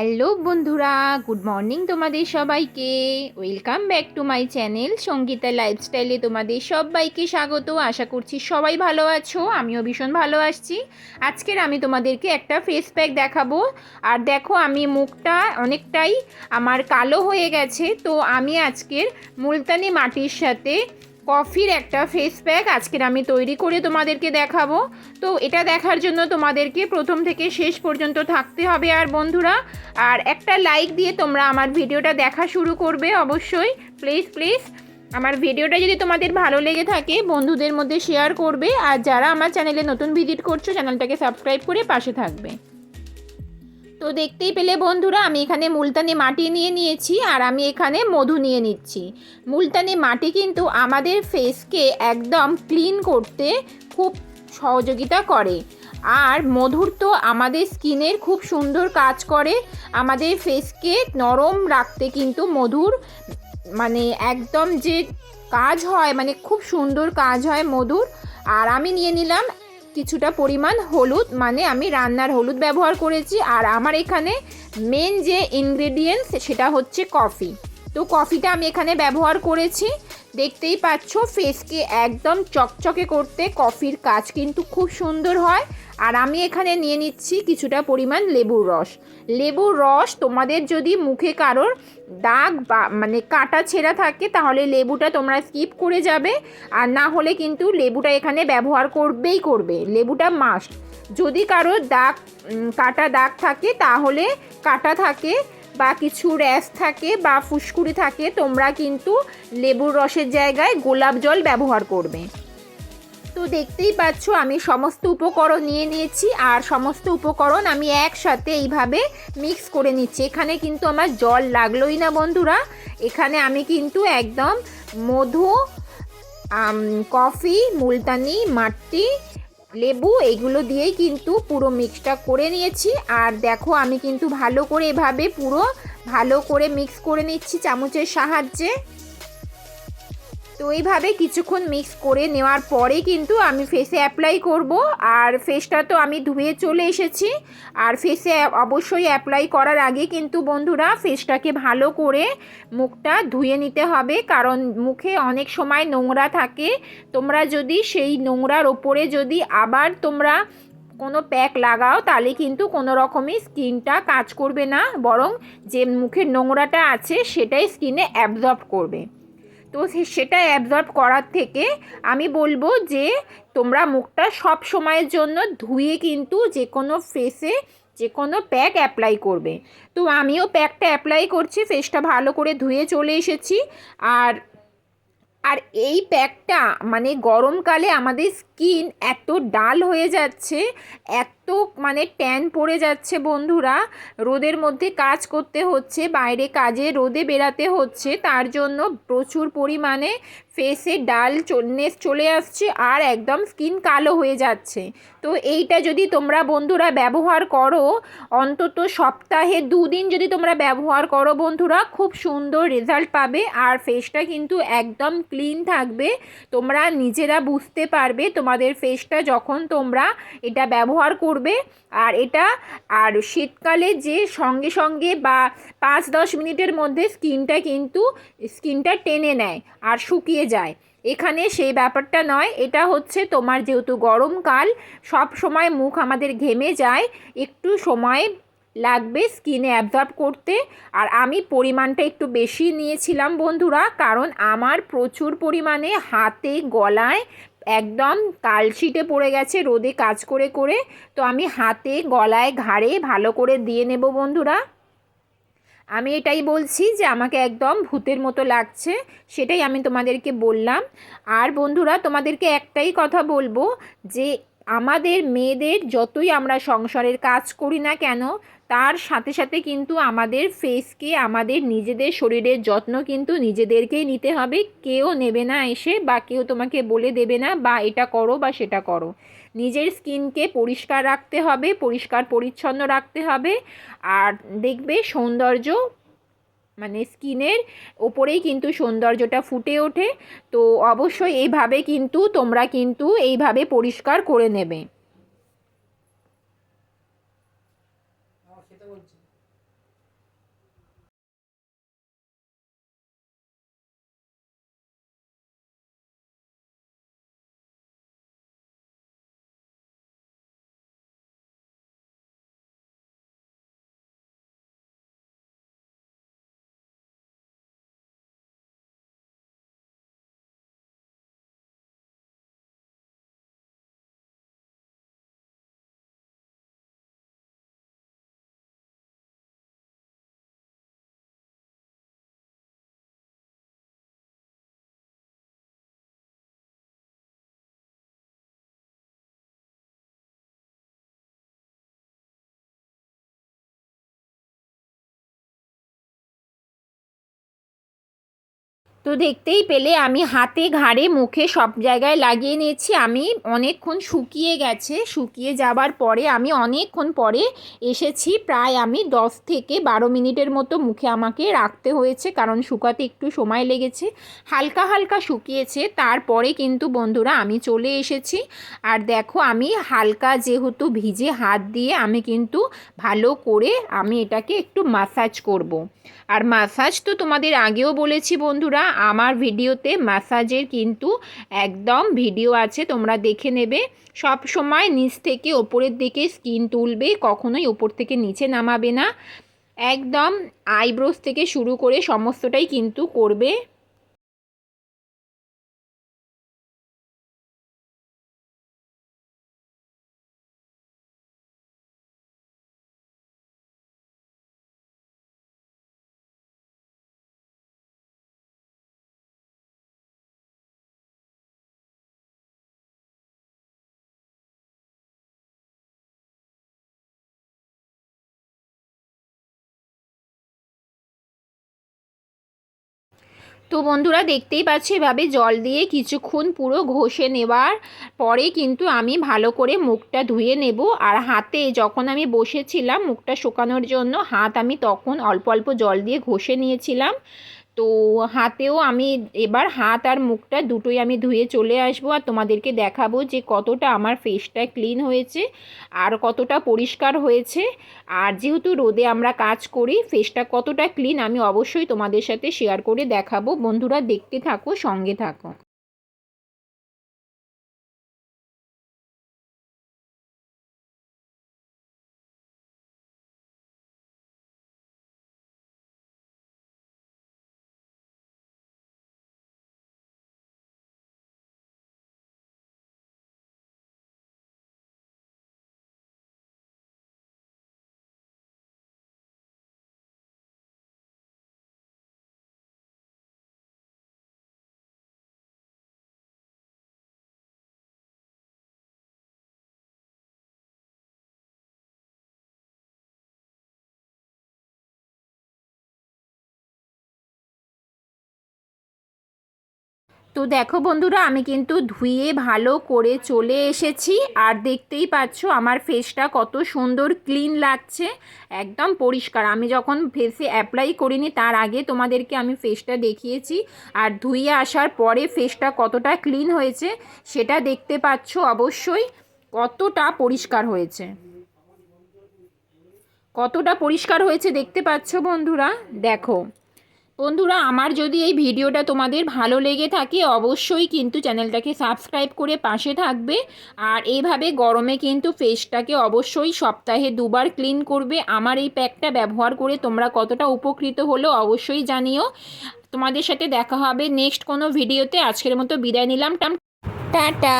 Hello বন্ধুরা, good morning তোমাদের সবাইকে। Welcome back to my channel Sangeeta লাইফস্টাইলে তোমাদের সবাইকে স্বাগত। আশা করছি সবাই ভালো আছো, আমিও ভীষণ ভালো আসছি আজকের আমি তোমাদেরকে একটা ফেস প্যাক দেখাবো। আর দেখো আমি মুখটা অনেকটাই আমার কালো হয়ে গেছে, তো আমি আজকের মুলতানি মাটির সাথে কফির একটা ফেস প্যাক আজকের আমি তৈরি করে তোমাদেরকে দেখাবো। তো এটা দেখার জন্য তোমাদেরকে প্রথম থেকে শেষ পর্যন্ত থাকতে হবে আর বন্ধুরা, আর একটা লাইক দিয়ে তোমরা আমার ভিডিওটা দেখা শুরু করবে অবশ্যই। প্লিজ প্লিজ আমার ভিডিওটা যদি তোমাদের ভালো লেগে থাকে, বন্ধুদের মধ্যে শেয়ার করবে, আর যারা আমার চ্যানেলে নতুন ভিজিট করছ চ্যানেলটাকে সাবস্ক্রাইব করে পাশে থাকবে। তো দেখতেই পেলে বন্ধুরা, আমি এখানে মুলতানি মাটি নিয়ে নিয়েছি আর আমি এখানে মধু নিয়ে নিচ্ছি। মুলতানি মাটি কিন্তু আমাদের ফেসকে একদম ক্লিন করতে খুব সহযোগিতা করে। আর মধুর তো আমাদের স্কিনের খুব সুন্দর কাজ করে। আমাদের ফেসকে নরম রাখতে কিন্তু মধুর মানে একদম যে কাজ হয় মানে খুব সুন্দর কাজ হয় মধুর। আর আমি নিয়ে নিলাম কিছুটা পরিমাণ হলুদ মানে আমি রান্নার হলুদ ব্যবহার করেছি। আর আমার এখানে মেন যে ইনগ্রেডিয়েন্টস সেটা হচ্ছে কফি তো কফিটা আমি এখানে ব্যবহার করেছি। দেখতেই পাচ্ছ ফেসকে একদম চকচকে করতে কফির কাজ কিন্তু খুব সুন্দর হয়। আর আমি এখানে নিয়ে নিচ্ছি কিছুটা পরিমাণ লেবুর রস। লেবুর রস তোমাদের যদি মুখে কারোর দাগ বা মানে কাটা ছেঁড়া থাকে, তাহলে লেবুটা তোমরা স্কিপ করে যাবে। আর না হলে কিন্তু লেবুটা এখানে ব্যবহার করবেই করবে। লেবুটা মাস্ট যদি কারোর দাগ কাটা দাগ থাকে, তাহলে কাটা থাকে। বা কিছু র্যাশ থাকে বা ফুসকুড়ি থাকে, তোমরা কিন্তু লেবুর রসের জায়গায় গোলাপ জল ব্যবহার করবে। তো দেখতেই পাচ্ছ, আমি সমস্ত উপকরণ নিয়ে নিয়েছি, আর সমস্ত উপকরণ আমি একসাথে এইভাবে মিক্স করে নিচ্ছি। এখানে কিন্তু আমার জল লাগলোই না, বন্ধুরা। এখানে আমি কিন্তু একদম মধু কফি, মুলতানি মাটি লেবু, এগুলো দিয়েই কিন্তু পুরো মিক্সটা করে নিয়েছি। আর দেখো, আমি কিন্তু ভালো করে এভাবে পুরো ভালো করে মিক্স করে নিচ্ছি চামচের সাহায্যে। তো এইভাবে কিছুক্ষণ মিক্স করে নেওয়ার পরে কিন্তু আমি ফেসে অ্যাপ্লাই করব। আর ফেসটা তো আমি ধুয়ে চলে এসেছি। আর ফেসে অবশ্যই অ্যাপ্লাই করার আগে কিন্তু বন্ধুরা ফেসটাকে ভালো করে মুখটা ধুয়ে নিতে হবে। কারণ মুখে অনেক সময় নোংরা থাকে। তোমরা যদি সেই নোংরার ওপরে যদি আবার তোমরা কোনো প্যাক লাগাও, তাহলে কিন্তু কোনো রকমই স্কিনটা কাজ করবে না। বরং যে মুখের নোংরাটা আছে, সেটাই স্কিনে অ্যাবজর্ব করবে। তো সেটা অ্যাবজর্ব করার থেকে আমি বলব যে তোমরা মুখটা সব সময়ের জন্য ধুয়ে কিন্তু যে কোনো ফেসে যে কোনো প্যাক অ্যাপ্লাই করবে। তো আমিও প্যাকটা অ্যাপ্লাই করছি ফেসটা ভালো করে ধুয়ে চলে এসেছি। আর আর এই প্যাকটা মানে গরমকালে আমাদের স্কিন এত ডাল হয়ে যাচ্ছে, এত মানে ট্যান পড়ে যাচ্ছে বন্ধুরা। রোদের মধ্যে কাজ করতে হচ্ছে, বাইরে কাজে রোদে বেরাতে হচ্ছে, তার জন্য প্রচুর পরিমাণে ফেসে ডাল চলনেস চলে আসছে আর একদম স্কিন কালো হয়ে যাচ্ছে। তো এইটা যদি তোমরা বন্ধুরা ব্যবহার করো, অন্তত সপ্তাহে দুদিন যদি তোমরা ব্যবহার করো বন্ধুরা, খুব সুন্দর রেজাল্ট পাবে আর ফেসটা কিন্তু একদম ক্লিন থাকবে। তোমরা নিজেরা বুঝতে পারবে তোমাদের ফেসটা যখন তোমরা এটা ব্যবহার করবে। আর এটা, আর শীতকালে যে সঙ্গে সঙ্গে বা পাঁচ দশ মিনিটের মধ্যে স্কিনটা কিন্তু স্কিনটা টেনে নেয়। আর শুকিয়ে যায়। এখানে সেই ব্যাপারটা নয়, এটা হচ্ছে তোমার যেহেতু গরমকাল সব সময় মুখ আমাদের ঘেমে যায়, একটু সময় লাগবে স্কিনে অ্যাবজর্ব করতে। আর আমি পরিমাণটা একটু বেশি নিয়েছিলাম বন্ধুরা, কারণ আমার প্রচুর পরিমাণে হাতে, গলায় একদম কালশিটে পড়ে গেছে, রোদে কাজ করে করে। তো আমি হাতে, গলায়, ঘাড়ে ভালো করে দিয়ে নেব বন্ধুরা। আমি এটাই বলছি যে আমাকে একদম ভূতের মতো লাগছে, সেটাই আমি তোমাদেরকে বললাম। আর বন্ধুরা, তোমাদেরকে একটাই কথা বলব যে আমাদের মেয়েদের যতই আমরা সংসারের কাজ করি না কেন তার সাথে সাথে কিন্তু আমাদের ফেসকে আমাদের নিজেদের শরীরের যত্ন কিন্তু নিজেদেরকেই নিতে হবে। কেউ নেবে না এসে বা কেউ তোমাকে বলে দেবে না, বা এটা করো বা সেটা করো। নিজের স্কিনকে পরিষ্কার রাখতে হবে, পরিষ্কার পরিচ্ছন্ন রাখতে হবে। আর দেখবে সৌন্দর্য মানে স্কিনের ওপরেই কিন্তু সৌন্দর্যটা ফুটে ওঠে। তো অবশ্যই এইভাবে কিন্তু তোমরা কিন্তু এইভাবে পরিষ্কার করে নেবে। তো দেখতেই পেলে আমি হাতে ঘাড়ে মুখে সব জায়গায় লাগিয়ে নিয়েছি। আমি অনেকক্ষণ শুকিয়ে গেছে। শুকিয়ে যাবার পরে আমি অনেকক্ষণ পরে এসেছি। প্রায় আমি দশ থেকে বারো মিনিটের মতো মুখে আমাকে রাখতে হয়েছে কারণ শুকাতে একটু সময় লেগেছে। হালকা হালকা শুকিয়েছে। তারপরে কিন্তু বন্ধুরা আমি চলে এসেছি। আর দেখো আমি হালকা যেহেতু ভিজে হাত দিয়ে আমি কিন্তু ভালো করে আমি এটাকে একটু মাসাজ করব। আর মাসাজ তো তোমাদের আগেও বলেছি বন্ধুরা আমার ভিডিওতে ম্যাসাজের কিন্তু একদম ভিডিও আছে, তোমরা দেখে নেবে। সব সময় নিচ থেকে ওপরের দিকে স্কিন তুলবে, কখনোই ওপর থেকে নিচে নামাবে না। একদম আইব্রোস থেকে শুরু করে সমস্তটাই কিন্তু করবে। তো বন্ধুরা দেখতেই পাচ্ছি, এভাবে জল দিয়ে কিছুক্ষণ পুরো ঘষে নেবার পরে কিন্তু আমি ভালো করে মুখটা ধুয়ে নেব। আর হাতে যখন আমি বসেছিলাম মুখটা শুকানোর জন্য, হাত আমি তখন অল্প অল্প জল দিয়ে ঘষে নিয়েছিলাম। তো হাতেও আমি এবার হাত আর মুখটা দুটোই আমি ধুয়ে চলে আসব আর তোমাদেরকে দেখাবো যে কতটা আমার ফেসটা ক্লিন হয়েছে আর কতটা পরিষ্কার হয়েছে। আর যেহেতু রোদে আমরা কাজ করি ফেসটা কতটা ক্লিন আমি অবশ্যই তোমাদের সাথে শেয়ার করে দেখাবো। বন্ধুরা দেখতে থাকো, সঙ্গে থাকো। তো দেখো বন্ধুরা, আমি কিন্তু ধুয়ে ভালো করে চলে এসেছি। আর দেখতেই পাচ্ছ আমার ফেসটা কত সুন্দর ক্লিন লাগছে, একদম পরিষ্কার। আমি যখন ফেসে অ্যাপ্লাই করিনি, তার আগে তোমাদেরকে আমি ফেসটা দেখিয়েছি। আর ধুয়ে আসার পরে ফেসটা কতটা ক্লিন হয়েছে, সেটা দেখতে পাচ্ছ অবশ্যই কতটা পরিষ্কার হয়েছে। কতটা পরিষ্কার হয়েছে দেখতে পাচ্ছ বন্ধুরা? দেখো। বন্ধুরা, আমার যদি এই ভিডিওটা তোমাদের ভালো লেগে থাকে, অবশ্যই কিন্তু চ্যানেলটাকে সাবস্ক্রাইব করে পাশে থাকবে। আর এইভাবে গরমে কিন্তু ফেসটাকে অবশ্যই সপ্তাহে দুবার ক্লিন করবে। আমার এই প্যাকটা ব্যবহার করে তোমরা কতটা উপকৃত হলো অবশ্যই জানিও। তোমাদের সাথে দেখা হবে নেক্সট কোনো ভিডিওতে আজকের মতো বিদায় নিলাম। টাটা।